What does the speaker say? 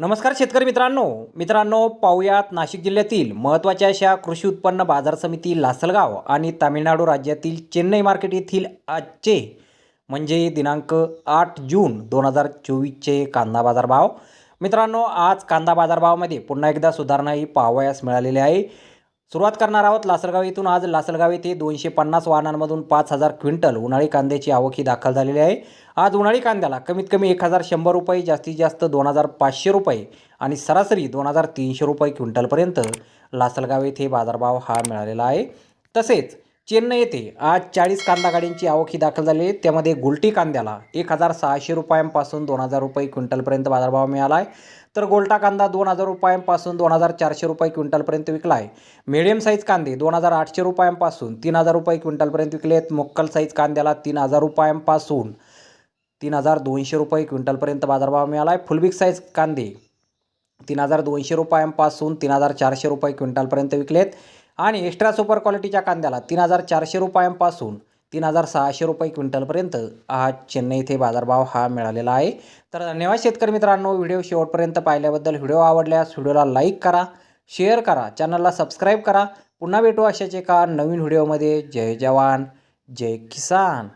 नमस्कार शेतकरी मित्रांनो. मित्रांनो पाहुयात नाशिक जिल्ह्यातील महत्त्वाच्या अशा कृषी उत्पन्न बाजार समिती लासलगाव आणि तामिळनाडू राज्यातील चेन्नई मार्केट येथील आजचे म्हणजे दिनांक आठ जून दोन हजार चोवीसचे कांदा बाजार भाव. मित्रांनो आज कांदा बाजारभावामध्ये पुन्हा एकदा सुधारणा ही पाहावयास मिळालेली आहे. सुरुवात करणार आहोत लासलगाव येथून आज लासलगाव येथे दोनशे पन्नास वाहनांमधून पाच हजार क्विंटल उन्हाळी कांद्याची आवक ही दाखल झालेली आहे. आज उन्हाळी कांद्याला कमीत कमी एक हजार शंभर रुपये जास्तीत जास्त दोन हजार पाचशे रुपये आणि सरासरी दोन हजार तीनशे रुपये क्विंटलपर्यंत लासलगाव येथे बाजारभाव हा मिळालेला आहे. तसेच चेन्नई येथे आज चाळीस कांदा गाड्यांची आवक ही दाखल झाली आहे. त्यामध्ये गुलटी कांद्याला एक हजार सहाशे रुपयांपासून दोन हजार रुपये क्विंटलपर्यंत बाजारभाव मिळाला आहे तर गोल्टा कांदा दोन हजार रुपयांपासून दोन हजार चारशे रुपये क्विंटलपर्यंत विकला आहे मिडियम साईज कांदे दोन हजार आठशे रुपयांपासून तीन हजार रुपये क्विंटलपर्यंत विकले आहेत मोक्कल साईज कांद्याला तीन हजार रुपयांपासून तीन हजार दोनशे रुपये क्विंटलपर्यंत बाजारभाव मिळाला आहे फुलबिक साईज कांदे तीन हजार दोनशे रुपयांपासून तीन हजार चारशे रुपये क्विंटलपर्यंत विकलेत. आणि एक्स्ट्रा सुपर क्वालिटीच्या कांद्याला तीन हजार चारशे रुपयांपासून तीन हजार सहाशे रुपये क्विंटलपर्यंत आज चेन्नई येथे बाजारभाव हा मिळालेला आहे. तर धन्यवाद शेतकरी मित्रांनो व्हिडिओ शेवटपर्यंत पाहिल्याबद्दल व्हिडिओ आवडल्यास व्हिडिओला लाईक करा शेअर करा चॅनलला सबस्क्राईब करा. पुन्हा भेटू अशाच एका नवीन व्हिडिओमध्ये. जय जवान जय किसान.